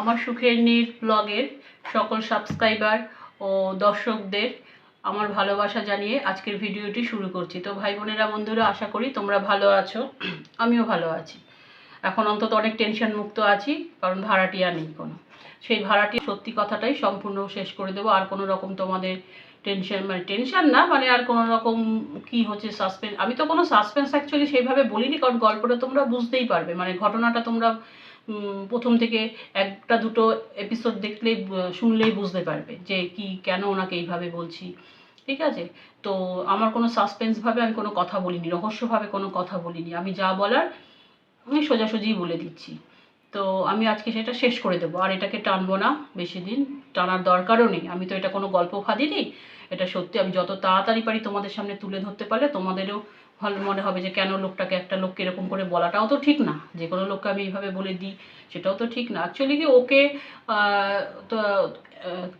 আমার সুখের নীর ব্লগের সকল সাবস্ক্রাইবার ও দর্শকদের আমার ভালোবাসা জানিয়ে আজকের ভিডিওটি শুরু করছি। তো ভাই বোনেরা, বন্ধুরা, আশা করি তোমরা ভালো আছো। আমিও ভালো আছি। এখন অন্তত অনেক টেনশন মুক্ত আছি, কারণ ভাড়াটিয়া নেই কোনো। সেই ভাড়াটি সত্যি কথাটাই সম্পূর্ণ শেষ করে দেবো। আর কোনো রকম তোমাদের টেনশন মানে টেনশন না মানে আর কোনো রকম কি হচ্ছে সাসপেন্স আমি তো কোনো সাসপেন্স অ্যাকচুয়ালি সেইভাবে বলিনি, কারণ গল্পটা তোমরা বুঝতেই পারবে। মানে ঘটনাটা তোমরা প্রথম থেকে একটা দুটো এপিসোড দেখলেই শুনলেই বুঝতে পারবে যে কি, কেন ওনাকে এইভাবে বলছি। ঠিক আছে? তো আমার কোনো সাসপেন্সভাবে আমি কোনো কথা বলিনি, রহস্যভাবে কোনো কথা বলিনি। আমি যা বলার, আমি সোজাসুজিই বলে দিচ্ছি। তো আমি আজকে সেটা শেষ করে দেবো। আর এটাকে টানবো না বেশি দিন। টানার দরকারও নেই। আমি তো এটা কোনো গল্প ফাঁদিনি। এটা সত্যি, আমি যত তাড়াতাড়ি পারি তোমাদের সামনে তুলে ধরতে পারলে তোমাদেরও ভালো মনে হবে যে কেন লোকটাকে একটা লোককে এরকম করে বলাটাও তো ঠিক না। যে কোনো লোককে আমি এইভাবে বলে দিই, সেটাও তো ঠিক না। অ্যাকচুয়ালি কি ওকে তো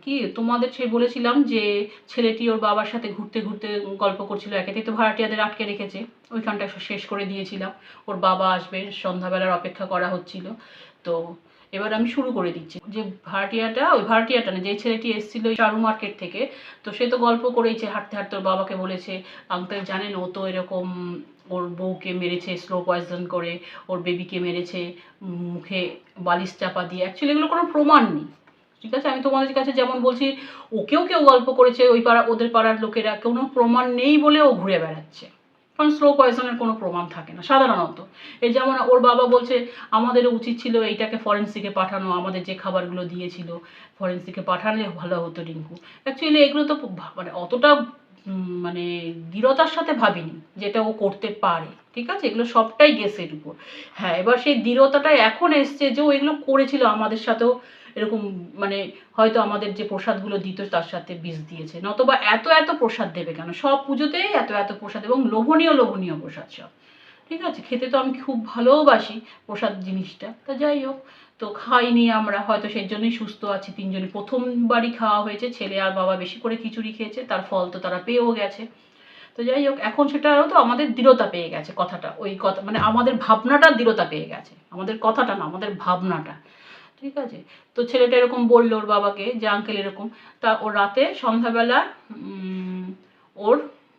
কি তোমাদের সে বলেছিলাম যে ছেলেটি ওর বাবার সাথে ঘুরতে ঘুরতে গল্প করছিল একেতেই তো ভাড়াটিয়াদের আটকে রেখেছে, ওইখানটা শেষ করে দিয়েছিলাম। ওর বাবা আসবে, সন্ধ্যাবেলার অপেক্ষা করা হচ্ছিল। তো এবার আমি শুরু করে দিচ্ছি। যে ভাড়াটিয়াটা ওই ভাড়াটিয়াটা না, যে ছেলেটি এসেছিল চারু মার্কেট থেকে, তো সে তো গল্প করেইছে, হাঁটতে হাঁটতে ওর বাবাকে বলেছে, আঙ্কেল, জানেন, ও তো এরকম ওর বউকে মেরেছে স্লো পয়জন করে, ওর বেবিকে মেরেছে, মুখে বালিশ চাপা দিয়ে। অ্যাকচুয়ালি এগুলো কোনো প্রমাণ নেই। ঠিক আছে? আমি তোমাদের কাছে যেমন বলছি, ওকেও কেউ গল্প করেছে, ওই পাড়া, ওদের পাড়ার লোকেরা, কোনো প্রমাণ নেই বলে ও ঘুরে বেড়াচ্ছে। কারণ স্লো পয়জনের কোনো প্রমাণ থাকে না, সাধারণত। এই যেমন ওর বাবা বলছে আমাদেরও উচিত ছিল এইটাকে ফরেন্সিকে পাঠানো, আমাদের যে খাবারগুলো দিয়েছিল ফরেন্সিকে পাঠালে ভালো হতো রিঙ্কু। অ্যাকচুয়ালি এগুলো তো মানে অতটা মানে দৃঢ়তার সাথে ভাবিনি যেটা ও করতে পারে, ঠিক আছে? এগুলো সবটাই গেসের উপর। হ্যাঁ এবার সেই দৃঢ়তাটা এখন এসছে যে ও এগুলো করেছিল আমাদের সাথেও এরকম মানে হয়তো আমাদের যে প্রসাদগুলো দিত তার সাথে বিষ দিয়েছে। নতবা এত এত প্রসাদ দেবে কেন? সব পুজোতেই এত এত প্রসাদ এবং লোভনীয় লোভনীয় প্রসাদ সব। ঠিক আছে? খেতে তো আমি খুব ভালোবাসি প্রসাদ জিনিসটা। তো যাই হোক, তো খাইনি আমরা। হয়তো সেই জন্যই সুস্থ আছি তিনজনই প্রথমবারই খাওয়া হয়েছে। ছেলে আর বাবা বেশি করে খিচুড়ি খেয়েছে। তার ফল তো তারা পেয়েও গেছে। তো যাই হোক, এখন সেটারও তো আমাদের দৃঢ়তা পেয়ে গেছে কথাটা। ওই কথা মানে আমাদের ভাবনাটা দৃঢ়তা পেয়ে গেছে। আমাদের কথাটা না, আমাদের ভাবনাটা। ঠিক আছে? তো ছেলেটা এরকম বলল ওর বাবাকে যে আঙ্কেল এরকম। তা ওর রাতে সন্ধ্যাবেলা ওর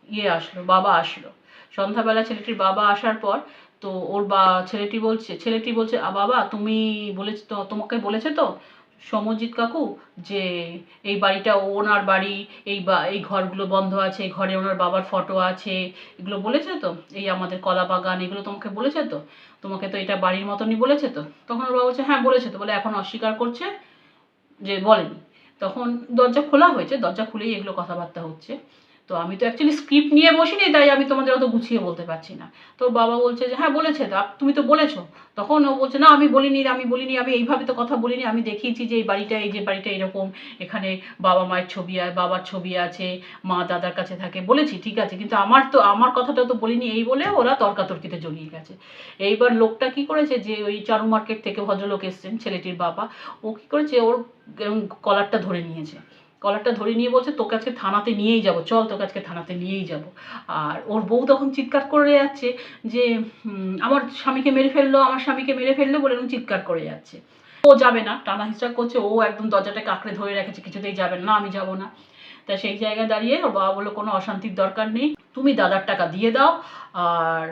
ইয়ে আসলো, বাবা আসলো। সন্ধ্যাবেলা ছেলেটির বাবা আসার পর তো ওর বা, ছেলেটি বলছে ছেলেটি বলছে বাবা, তুমি বলেছ তো, তোমাকে বলেছে তো? সমজিৎ কাকু, যে এই বাড়িটা ওনার বাড়ি, এই বা, এই ঘরগুলো বন্ধ আছে, এই ঘরে ওনার বাবার ফটো আছে, এগুলো বলেছে তো? এই আমাদের কলা বাগান, এগুলো তোমাকে বলেছে তো? তোমাকে তো এটা বাড়ির মতনই বলেছে তো? তখন ওর বাবা বলছে হ্যাঁ বলেছে তো। বলে, এখন অস্বীকার করছে যে বলেনি। তখন দরজা খোলা হয়েছে, দরজা খুলেই এগুলো কথাবার্তা হচ্ছে। তো আমি তো অ্যাকচুয়ালি স্ক্রিপ্ট নিয়ে বসিনি, তাই আমি তোমাদের অত গুছিয়ে বলতে পারছি না। তো বাবা বলছে যে হ্যাঁ বলেছে, তো তুমি তো বলেছ। তখন ও বলছে, না, আমি বলিনি আমি বলিনি, আমি এইভাবে তো কথা বলিনি, আমি দেখিয়েছি যে এই বাড়িটা, এই যে বাড়িটা এরকম, এখানে বাবা মায়ের ছবি আছে বাবার ছবি আছে, মা দাদার কাছে থাকে। বলেছি, ঠিক আছে, কিন্তু আমার তো, আমার কথাটা তো বলিনি এই বলে ওরা তর্কাতর্কিতে জড়িয়ে গেছে। এইবার লোকটা কি করেছে যে, ওই চারু মার্কেট থেকে ভদ্রলোক এসছেন, ছেলেটির বাবা, ও কি করেছে, ওর কলারটা ধরে নিয়েছে। কলারটা ধরে নিয়ে বলছে, তোকে আজকে থানাতে নিয়েই যাব, চল তোকে আজকে থানাতে নিয়েই যাব। আর ওর বউ তখন চিৎকার করে যাচ্ছে যে আমার স্বামীকে মেরে ফেলল, আমার স্বামীকে মেরে ফেলল বলে এরকম চিৎকার করে যাচ্ছে। ও যাবে না, টানা হিচড়া করছে, ও একদম দরজাটাকে আঁকড়ে ধরে রেখেছে, কিছুতেই যাবে না, আমি যাব না। তা সেই জায়গায় দাঁড়িয়ে ওর বাবা বলল, কোনো অশান্তির দরকার নেই, তুমি দাদার টাকা দিয়ে দাও আর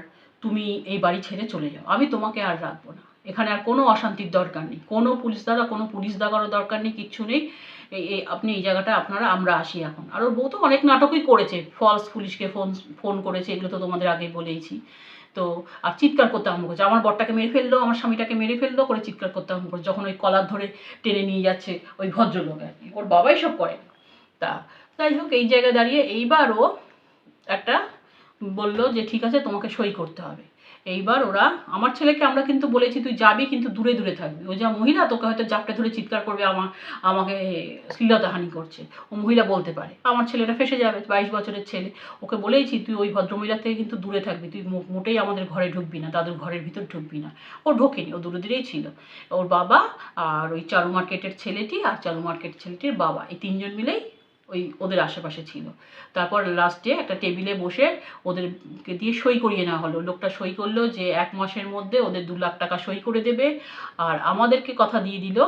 তুমি এই বাড়ি ছেড়ে চলে যাও, আমি তোমাকে আর রাখব না। এখানে আর কোনো অশান্তির দরকার নেই, কোনো পুলিশ দাদা কোনো পুলিশ দাগারও দরকার নেই, কিচ্ছু নেই। এই আপনি এই জায়গাটা আপনারা, আমরা আসি এখন। আর ওর বউ তো অনেক নাটকই করেছে। ফলস পুলিশকে ফোন ফোন করেছে, এগুলো তো তোমাদের আগে বলেইছি। তো, আর চিৎকার করতে আরম্ভ করছে। আমার বরটাকে মেরে ফেলল, আমার স্বামীটাকে মেরে ফেলল, করে চিৎকার করতে আরম্ভ করছে। যখন ওই কলার ধরে টেনে নিয়ে যাচ্ছে ওই ভদ্রলোক আর কি। ওর বাবাই সব করে। তা, যাই হোক, এই জায়গায় দাঁড়িয়ে এইবারও একটা বলল যে, ঠিক আছে, তোমাকে সই করতে হবে। এইবার ওরা, আমার ছেলেকে আমরা কিন্তু বলেছি, তুই যাবি কিন্তু দূরে দূরে থাকবি। ও যা মহিলা, তোকে হয়তো জাপটে ধরে চিৎকার করবে আমার আমাকে শ্লীলতাহানি করছে। ও মহিলা বলতে পারে। আমার ছেলেটা ফেসে যাবে, বাইশ বছরের ছেলে। ওকে বলেইছি, তুই ওই ভদ্রমহিলার থেকে কিন্তু দূরে থাকবি। তুই মোটেই আমাদের ঘরে ঢুকবি না দাদুর ঘরের ভিতর ঢুকবি না। ও ঢোকেনি, ও দূরে দূরেই ছিল। ওর বাবা আর ওই চারু মার্কেটের ছেলেটি আর চারু মার্কেট ছেলেটির বাবা, এই তিনজন মিলেই ওই ওদের আশেপাশে ছিল। তারপর লাস্টে একটা টেবিলে বসে ওদেরকে দিয়ে সই করিয়ে নেওয়া হলো। লোকটা সই করল যে এক মাসের মধ্যে ওদের দু লাখ টাকা সই করে দেবে। আর আমাদেরকে কথা দিয়ে দিল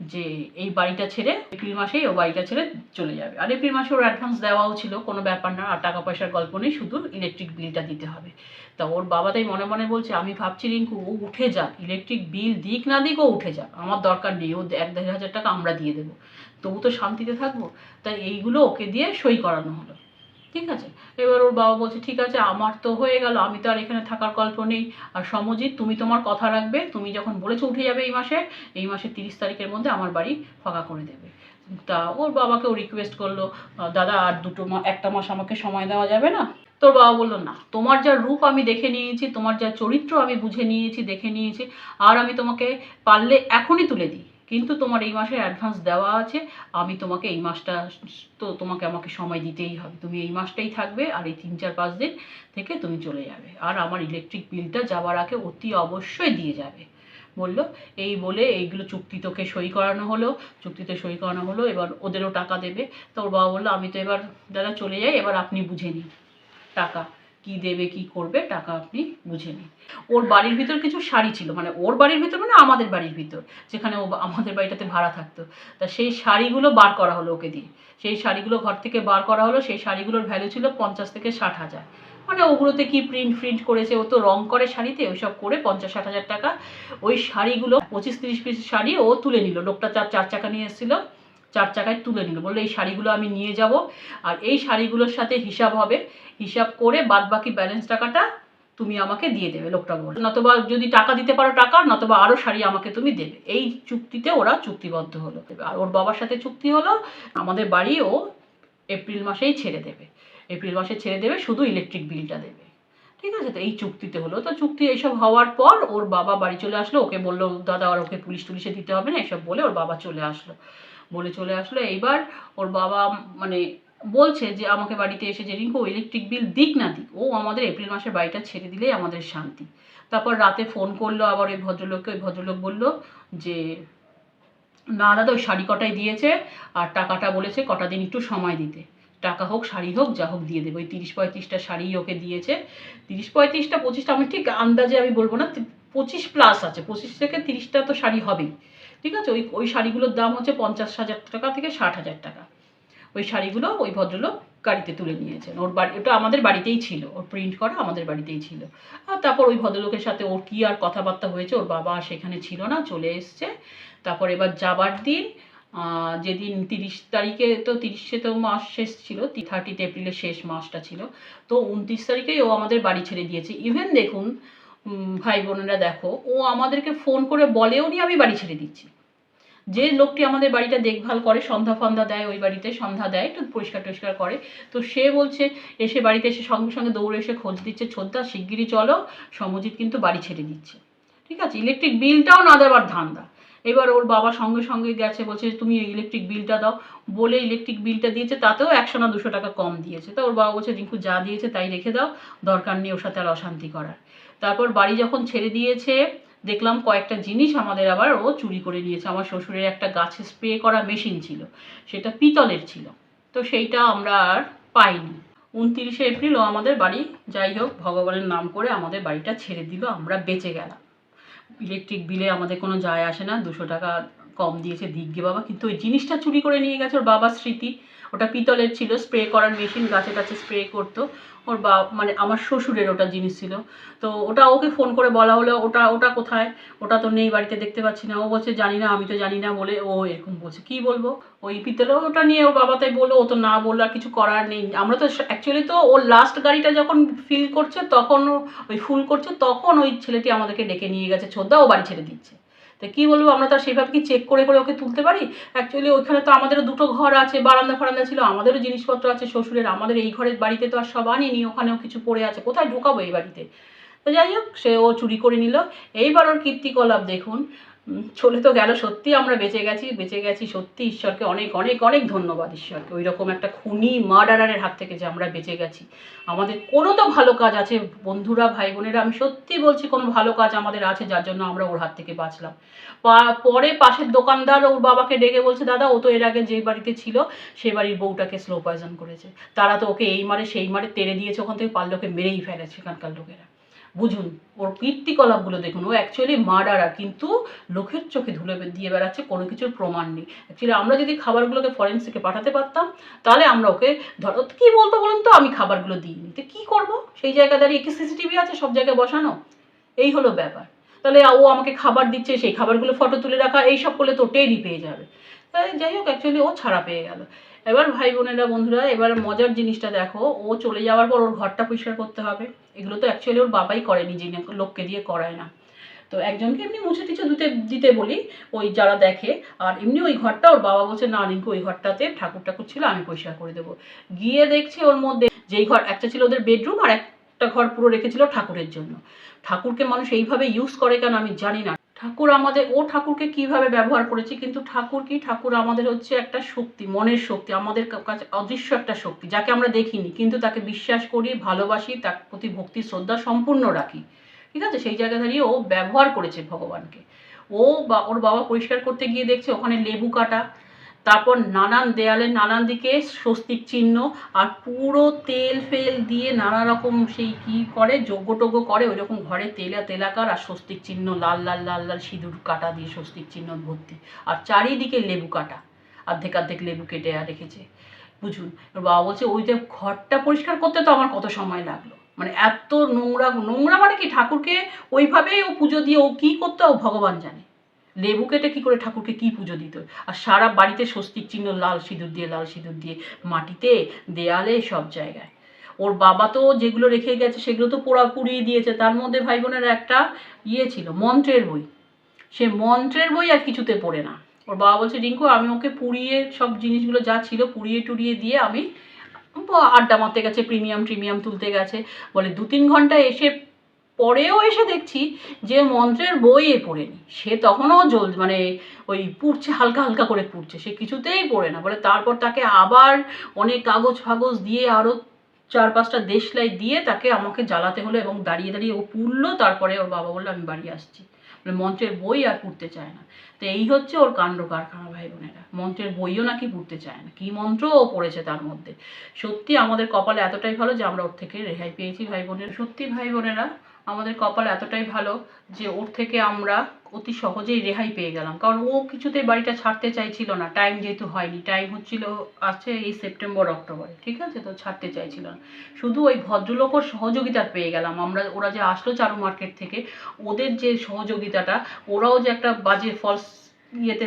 যে এই বাড়িটা ছেড়ে এপ্রিল মাসেই ও বাড়িটা ছেড়ে চলে যাবে। আর এপ্রিল মাসে ওর অ্যাডভান্স দেওয়াও ছিল, কোনো ব্যাপার না। আর টাকা পয়সার গল্প নেই, শুধু ইলেকট্রিক বিলটা দিতে হবে। তা ওর বাবা তাই মনে মনে বলছে, আমি ভাবছি রিঙ্কু, ও উঠে যাক। ইলেকট্রিক বিল দিক না দিক ও উঠে যাক। আমার দরকার নেই, ও এক দেড় হাজার টাকা আমরা দিয়ে দেবো। তবু তো শান্তিতে থাকব। তাই এইগুলো ওকে দিয়ে সই করানো হলো। ঠিক আছে? এবার ওর বাবা বলছে, ঠিক আছে, আমার তো হয়ে গেল। আমি তো আর এখানে থাকার গল্প নেই। আর সমজিৎ, তুমি তোমার কথা রাখবে। তুমি যখন বলেছ উঠে যাবে এই মাসে, এই মাসের তিরিশ তারিখের মধ্যে আমার বাড়ি ফাঁকা করে দেবে। তা ওর বাবাকেও রিকোয়েস্ট করল দাদা, আর দুটো মা, একটা মাস আমাকে সময় দেওয়া যাবে না? তোর বাবা বলল, না, তোমার যা রূপ আমি দেখে নিয়েছি, তোমার যা চরিত্র আমি বুঝে নিয়েছি, দেখে নিয়েছি, আর আমি তোমাকে পারলে এখনই তুলে দিই। কিন্তু তোমার এই মাসের অ্যাডভান্স দেওয়া আছে, আমি তোমাকে এই মাসটা, তো তোমাকে আমাকে সময় দিতেই হবে। তুমি এই মাসটাই থাকবে আর এই তিন চার পাঁচ দিন থেকে তুমি চলে যাবে। আর আমার ইলেকট্রিক বিলটা যাওয়ার আগে অতি অবশ্যই দিয়ে যাবে। বলল, এই বলে এইগুলো চুক্তি তোকে সই করানো হলো, চুক্তিতে সই করানো হলো, এবার ওদেরও টাকা দেবে। তো ওর বাবা বলল, আমি তো এবার দাদা চলে যাই, এবার আপনি বুঝে নিন টাকা। কি দেবে, কি করবে, টাকা আপনি বুঝে নিন। ওর বাড়ির ভিতর কিছু শাড়ি ছিল মানে ওর বাড়ির ভিতর মানে আমাদের বাড়ির ভিতর, যেখানে ও আমাদের বাড়িটাতে ভাড়া থাকতো। তা সেই শাড়িগুলো বার করা হলো ওকে দিয়ে। সেই শাড়িগুলো ঘর থেকে বার করা হলো, সেই শাড়িগুলোর ভ্যালু ছিল পঞ্চাশ থেকে ষাট হাজার। মানে ওগুলোতে কি প্রিন্ট ফ্রিন্ট করেছে, ও তো রং করে শাড়িতে, ওইসব করে পঞ্চাশ ষাট হাজার টাকা ওই শাড়িগুলো, পঁচিশ তিরিশ পিস শাড়ি ও তুলে নিল। লোকটা চার চার চাকা নিয়ে এসেছিল, চার চাকায় তুলে নিল। বলল, এই শাড়িগুলো আমি নিয়ে যাব, আর এই শাড়িগুলোর সাথে হিসাব হবে হিসাব করে বাদ বাকি ব্যালেন্স টাকাটা তুমি আমাকে দিয়ে দেবে, লোকটা বলে নতবা যদি টাকা দিতে পারো টাকা, নতবা আরও শাড়ি আমাকে তুমি দেবে। এই চুক্তিতে ওরা চুক্তিবদ্ধ হলো। আর ওর বাবার সাথে চুক্তি হলো, আমাদের বাড়ি ও এপ্রিল মাসেই ছেড়ে দেবে। এপ্রিল মাসে ছেড়ে দেবে, শুধু ইলেকট্রিক বিলটা দেবে। ঠিক আছে? তো এই চুক্তিতে হলো। তো চুক্তি এইসব হওয়ার পর ওর বাবা বাড়ি চলে আসলো। ওকে বলল, দাদা, আর ওকে পুলিশ টুলিশে দিতে হবে না? এসব বলে ওর বাবা চলে আসলো। বলে চলে আসলো। এইবার ওর বাবা মানে বলছে যে আমাকে বাড়িতে এসে যে রিঙ্কু ইলেকট্রিক বিল দিক না দিক, ও আমাদের এপ্রিল মাসের বাড়িটা ছেড়ে দিলেই আমাদের শান্তি। তারপর রাতে ফোন করল আবার ওই ভদ্রলোককে, ওই ভদ্রলোক বলল যে, না দাদা, ওই শাড়ি কটাই দিয়েছে আর টাকাটা বলেছে কটা দিন একটু সময় দিতে। টাকা হোক, শাড়ি হোক, যা হোক দিয়ে দেবে। ওই তিরিশ পঁয়ত্রিশটা শাড়ি ওকে দিয়েছে। তিরিশ পঁয়ত্রিশটা, পঁচিশটা, আমি ঠিক আন্দাজে আমি বলব না পঁচিশ প্লাস আছে, পঁচিশ থেকে তিরিশটা তো শাড়ি হবেই। ঠিক আছে? ওই ওই শাড়িগুলোর দাম হচ্ছে পঞ্চাশ হাজার টাকা থেকে ষাট হাজার টাকা। ওই শাড়িগুলো ওই ভদ্রলোক গাড়িতে তুলে নিয়েছেন। ওর বাড়ি, ওটা আমাদের বাড়িতেই ছিল। ওর প্রিন্ট করা আমাদের বাড়িতেই ছিল। আর তারপর ওই ভদ্রলোকের সাথে ওর কী আর কথাবার্তা হয়েছে, ওর বাবা সেখানে ছিল না, চলে এসছে। তারপর এবার যাবার দিন যেদিন তিরিশ তারিখে তো তিরিশে তো মাস শেষ ছিল থার্টিতে এপ্রিলের শেষ মাসটা ছিল। তো উনত্রিশ তারিখেই ও আমাদের বাড়ি ছেড়ে দিয়েছে। ইভেন দেখুন ভাই বোনেরা দেখো, ও আমাদেরকে ফোন করে বলেও নি আমি বাড়ি ছেড়ে দিচ্ছি। যে লোকটি আমাদের বাড়িটা দেখভাল করে, সন্ধ্যা ফন্ধা দেয় ওই বাড়িতে, সন্ধ্যা দেয়, একটু পরিষ্কার টরিষ্কার করে। তো সে বলছে, এসে বাড়িতে এসে সঙ্গে সঙ্গে দৌড়ে এসে খোঁজ দিচ্ছে ছোদ্দা শিগগিরই চলো, সমজিৎ কিন্তু বাড়ি ছেড়ে দিচ্ছে। ঠিক আছে? ইলেকট্রিক বিলটাও না দেওয়ার ধান্দা। এবার ওর বাবা সঙ্গে সঙ্গে গেছে, বলছে, তুমি ইলেকট্রিক বিলটা দাও। বলে ইলেকট্রিক বিলটা দিয়েছে, তাতেও একশো না দুশো টাকা কম দিয়েছে। তো ওর বাবা বলছে, রিঙ্কু, যা দিয়েছে তাই রেখে দাও, দরকার নেই ওর সাথে আর অশান্তি করার। তারপর বাড়ি যখন ছেড়ে দিয়েছে দেখলাম কয়েকটা জিনিস আমাদের আবার ও চুরি করে নিয়েছে। আমার শ্বশুরের একটা গাছে স্প্রে করা মেশিন ছিল, সেটা পিতলের ছিল। তো সেইটা আমরা আর পাইনি। উনতিরিশে এপ্রিল ও আমাদের বাড়ি, যাই হোক, ভগবানের নাম করে আমাদের বাড়িটা ছেড়ে দিল, আমরা বেঁচে গেলাম। ইলেকট্রিক বিলে আমাদের কোনো যায় আসে না, দুশো টাকা কম দিয়েছে দিগ্গে বাবা। কিন্তু ওই জিনিসটা চুরি করে নিয়ে গেছে ওর বাবার স্মৃতি। ওটা পিতলের ছিল স্প্রে করার মেশিন গাছে টাছে স্প্রে করতো। ওর বা মানে আমার শ্বশুরের ওটা জিনিস ছিল। তো ওটা ওকে ফোন করে বলা হলো, ওটা ওটা কোথায়? ওটা তো নেই বাড়িতে, দেখতে পাচ্ছি না। ও বলছে, জানি না, আমি তো জানি না, বলে ও এরকম বলছে। কি বলব? ওই পিতলে ওটা নিয়ে ওর বাবা তাই বলল, ও তো না বলল, আর কিছু করার নেই। আমরা তো অ্যাকচুয়ালি তো ওর লাস্ট গাড়িটা যখন ফিল করছে, তখন ওই ফুল করছে, তখন ওই ছেলেটি আমাদেরকে ডেকে নিয়ে গেছে। ছোদ্দা ও বাড়ি ছেড়ে দিচ্ছে। তা কি বলব, আমরা তো সেভাবে কি চেক করে করে ওকে তুলতে পারি? অ্যাকচুয়ালি ওইখানে তো আমাদেরও দুটো ঘর আছে, বারান্দা ফারান্দা ছিল, আমাদেরও জিনিসপত্র আছে, শ্বশুরের, আমাদের এই ঘরের বাড়িতে তো আর সব আনিনি, ওখানেও কিছু পড়ে আছে, কোথায় ঢুকাবো এই বাড়িতে? তো যাই হোক, সে ও চুরি করে নিল। এইবার ওর কীর্তিকলাপ দেখুন চলে তো গেল সত্যি আমরা বেঁচে গেছি বেঁচে গেছি সত্যি ঈশ্বরকে অনেক অনেক অনেক ধন্যবাদ ঈশ্বরকে। ওই রকম একটা খুনি মার্ডারারের হাত থেকে যে আমরা বেঁচে গেছি। আমাদের কোনো তো ভালো কাজ আছে, বন্ধুরা ভাই বোনেরা আমি সত্যি বলছি কোনো ভালো কাজ আমাদের আছে যার জন্য আমরা ওর হাত থেকে বাঁচলাম। পরে পাশের দোকানদার ওর বাবাকে ডেকে বলছে, দাদা, ও তো এর আগে যে বাড়িতে ছিল সেই বাড়ির বউটাকে স্লো পয়জন করেছে। তারা তো ওকে এই মারে, সেই মারে তেড়ে দিয়েছে, ওখান থেকে পারলে ওকে মেরেই ফেলেছে সেখানকার লোকেরা। বুঝুন, ওর কীর্তিকলাপগুলো দেখুন, ও অ্যাকচুয়ালি মার্ডারার কিন্তু লোকের চোখে ধুলে দিয়ে বেড়াচ্ছে, কোনো কিছুর প্রমাণ নেই। অ্যাকচুয়ালি আমরা যদি খাবারগুলোকে ফরেন্সিকে পাঠাতে পারতাম, তাহলে আমরা ওকে, ধরো, কী বলতো বলুন তো, আমি খাবারগুলো দিইনি। তো কী করব? সেই জায়গা দাঁড়িয়ে কি সিসিটিভি আছে সব জায়গায় বসানো? এই হলো ব্যাপার। তাহলে ও আমাকে খাবার দিচ্ছে, সেই খাবারগুলো ফটো তুলে রাখা, এইসব করলে তো টেরই পেয়ে যাবে। তাই যাই হোক অ্যাকচুয়ালি ও ছাড়া পেয়ে গেল। এবার ভাই বোনেরা, বন্ধুরা, এবার মজার জিনিসটা দেখো। ও চলে যাওয়ার পর ওর ঘরটা পরিষ্কার করতে হবে। এগুলো তো অ্যাকচুয়ালি ওর বাবাই করে নিজে লোককে দিয়ে করায় না। তো একজনকে এমনি মুছে টিছে দিতে দিতে বলি, ওই যারা দেখে। আর এমনি ওই ঘরটা ওর বাবা বলছে, না রিঙ্কু, ওই ঘরটাতে ঠাকুর ঠাকুর ছিল, আমি পরিষ্কার করে দেবো। গিয়ে দেখছি ওর মধ্যে যেই ঘর, একটা ছিল ওদের বেডরুম আর একটা ঘর পুরো রেখেছিল ঠাকুরের জন্য। ঠাকুরকে মানুষ এইভাবে ইউজ করে কেন আমি জানি না। ঠাকুর আমাদের, ও ঠাকুরকে কীভাবে ব্যবহার করেছে, কিন্তু ঠাকুর কি? ঠাকুর আমাদের হচ্ছে একটা শক্তি, মনের শক্তি, আমাদের কাছে অদৃশ্য একটা শক্তি, যাকে আমরা দেখিনি, কিন্তু তাকে বিশ্বাস করি, ভালোবাসি, তার প্রতি ভক্তি, শ্রদ্ধা সম্পূর্ণ রাখি। ঠিক আছে? সেই জায়গা দাঁড়িয়ে ও ব্যবহার করেছে ভগবানকে। ও বা, ওর বাবা পরিষ্কার করতে গিয়ে দেখছে, ওখানে লেবু কাটা তারপর নানান দেয়ালে নানান দিকে স্বস্তিক চিহ্ন আর পুরো তেল ফেল দিয়ে নানা রকম সেই কি করে, যজ্ঞ টজ্ঞ করে ওই রকম ঘরে তেলা তেলাকার আর স্বস্তিক চিহ্ন, লাল লাল লাল লাল সিঁদুর কাটা দিয়ে স্বস্তিক চিহ্ন ভর্তি। আর চারিদিকে লেবু কাটা অর্ধেক অর্ধেক লেবু কেটে আর রেখেছে। বুঝুন বাবা বলছে, ওই যে ঘরটা পরিষ্কার করতে তো আমার কত সময় লাগল? মানে এত নোংরা নোংরা মানে কি ঠাকুরকে ওইভাবেই ও পুজো দিয়ে ও কী করতো, ও ভগবান জানে। লেবু কেটে কী করে ঠাকুরকে কী পুজো দিত? আর সারা বাড়িতে স্বস্তিক চিহ্ন, লাল সিঁদুর দিয়ে, লাল সিঁদুর দিয়ে, মাটিতে, দেয়ালে, সব জায়গায়। ওর বাবা তো যেগুলো রেখে গেছে সেগুলো তো পোড়া পুড়িয়ে দিয়েছে। তার মধ্যে ভাই বোনের একটা ইয়ে ছিল, মন্ত্রের বই। সে মন্ত্রের বই আর কিছুতে পড়ে না। ওর বাবা বলছে, রিঙ্কু, আমি ওকে পুড়িয়ে সব জিনিসগুলো যা ছিল পুড়িয়ে টুড়িয়ে দিয়ে আমি আড্ডা মারতে গেছে প্রিমিয়াম প্রিমিয়াম তুলতে গেছে। বলে দু তিন ঘণ্টা এসে পরেও এসে দেখছি যে মন্ত্রের বই এ পড়েনি। সে তখনও জল মানে ওই পুড়ছে, হালকা হালকা করে পুড়ছে। সে কিছুতেই পড়ে না। বলে তারপর তাকে আবার অনেক কাগজ ফাগজ দিয়ে আরও চার পাঁচটা দেশলাই দিয়ে তাকে আমাকে জ্বালাতে হলো এবং দাঁড়িয়ে দাঁড়িয়ে ও পুড়লো। তারপরে ওর বাবা বলল, আমি বাড়ি আসছি। মানে মন্ত্রের বই আর পড়তে চায় না। তো এই হচ্ছে ওর কাণ্ড কারখানা ভাই বোনেরা। মন্ত্রের বইও নাকি পড়তে চায় না। কী মন্ত্র ও পড়েছে তার মধ্যে। সত্যি আমাদের কপালে এতটাই ভালো যে আমরা ওর থেকে রেহাই পেয়েছি ভাই বোনের। সত্যি ভাই বোনেরা আমাদের কপাল এতটাই ভালো যে ওর থেকে আমরা অতি সহজেই রেহাই পেয়ে গেলাম। কারণ ও কিছুতেই বাড়িটা ছাড়তে চাইছিল না। টাইম যেহেতু হয়নি। টাইম হচ্ছিল আছে এই সেপ্টেম্বর অক্টোবরে ঠিক আছে? তো ছাড়তে চাইছিল না। শুধু ওই ভদ্রলোক ওর সহযোগিতা পেয়ে গেলাম। আমরা, ওরা যে আসলো চারু মার্কেট থেকে, ওদের যে সহযোগিতাটা, ওরাও যে একটা বাজে ফলস ইয়েতে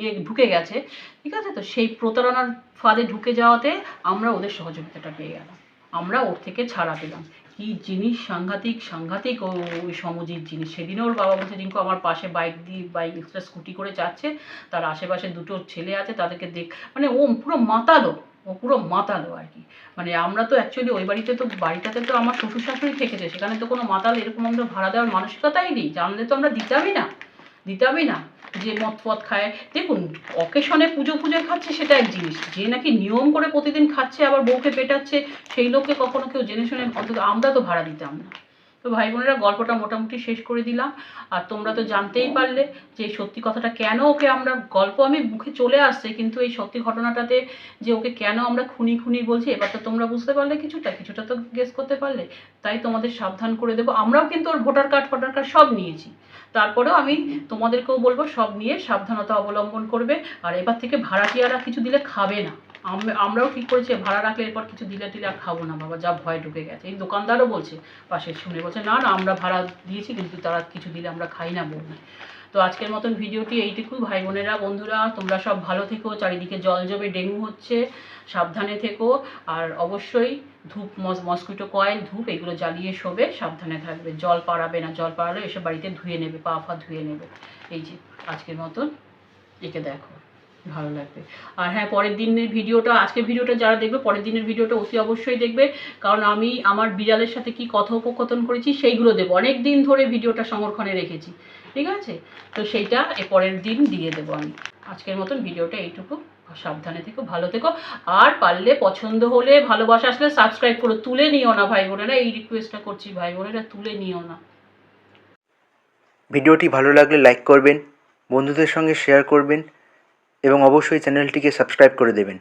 ইয়ে ঢুকে গেছে, ঠিক আছে? তো সেই প্রতারণার ফাঁদে ঢুকে যাওয়াতে আমরা ওদের সহযোগিতাটা পেয়ে গেলাম। আমরা ওর থেকে ছাড়া পেলাম। কি জিনিস? সাংঘাতিক সাংঘাতিক ও ওই সমজির জিনিস। সেদিনও ওর বাবা বলছে, রিঙ্কু, আমার পাশে বাইক দিয়ে, বাইক এক্সট্রা স্কুটি করে যাচ্ছে। তার আশেপাশে দুটো ছেলে আছে, তাদেরকে দেখ মানে ও পুরো মাতালো, ও পুরো মাতালো আর কি। মানে আমরা তো অ্যাকচুয়ালি ওই বাড়িতে তো, বাড়িটাতে তো আমার শ্বশুর শাশুড়ি থেকেছে। সেখানে তো কোনো মাতাল এরকম আমরা ভাড়া দেওয়ার মানসিকতাই নেই। জানলে তো আমরা দিতামই না দিতামই না। যে মদ ফদ খায়, দেখুন অকেশনে পুজো পুজো খাচ্ছে সেটা এক জিনিস। যে নাকি নিয়ম করে প্রতিদিন খাচ্ছে, আবার বউকে পেটাচ্ছে, সেই লোককে কখনো কেউ জেনে শুনে, অন্তত আমরা তো ভাড়া দিতাম না। তো ভাই বোনেরা গল্পটা মোটামুটি শেষ করে দিলাম। আর তোমরা তো জানতেই পারলে যে সত্যি কথাটা, কেন ওকে আমরা, গল্প আমি মুখে চলে আসছে, কিন্তু এই সত্যি ঘটনাটাতে যে ওকে কেন আমরা খুনি খুনি বলছি এবার তো তোমরা বুঝতে পারলে কিছুটা কিছুটা তো গেস করতে পারলে। তাই তোমাদের সাবধান করে দেবো। আমরাও কিন্তু ওর ভোটার কার্ড ফোটার কার্ড সব নিয়েছি। তারপরেও আমি তোমাদেরকেও বলব সব নিয়ে সাবধানতা অবলম্বন করবে। আর এবার থেকে ভাড়াটিয়ারা কিছু দিলে খাবে না। আমরাও ঠিক করেছি ভাড়া রাখলে এরপর কিছু দিলে টিলে আর খাব না, বাবা, যা ভয় ঢুকে গেছে। এই দোকানদারও বলছে, পাশে শুনে বলছে, না না, আমরা ভাড়া দিয়েছি, কিন্তু তারা কিছু দিলে আমরা খাই না বলবে তো আজকের মতন ভিডিওটি এইটুকু। ভাই বোনেরা, বন্ধুরা, তোমরা সব ভালো থেকো, চারিদিকে জল জমে ডেঙ্গু হচ্ছে, সাবধানে থেকো, আর অবশ্যই ধূপ মসকিটো কয়েল, ধূপ, এগুলো জ্বালিয়ে শোবে, সাবধানে থাকবে। জল পাড়াবে না, জল পাড়ালে এসে বাড়িতে ধুয়ে নেবে পা ফা ধুয়ে নেবে। এই যে, আজকের মতন, একে দেখো। ভালো লাগবে। আর হ্যাঁ পরের দিনের ভিডিওটা, আজকের ভিডিওটা যারা দেখবে, পরের দিনের ভিডিওটা অতি অবশ্যই দেখবে। কারণ আমি আমার বিড়ালের সাথে কি কথোপকথন করেছি সেইগুলো দেবো। অনেক দিন ধরে ভিডিওটা সংরক্ষণে রেখেছি। ঠিক আছে? তো সেইটা এ পরের দিন দিয়ে দেবো আমি। আজকের মতন ভিডিওটা এইটুকু। সাবধানে থেকো, ভালো থেকো। আর পারলে, পছন্দ হলে, ভালোবাসা আসলে সাবস্ক্রাইব করো তুলে নিও না, ভাই বোনেরা। এই রিকোয়েস্টটা করছি, ভাই বোনেরা, তুলে নিও না। ভিডিওটি ভালো লাগলে লাইক করবেন, বন্ধুদের সঙ্গে শেয়ার করবেন এবং অবশ্যই চ্যানেলটিকে সাবস্ক্রাইব করে দেবেন।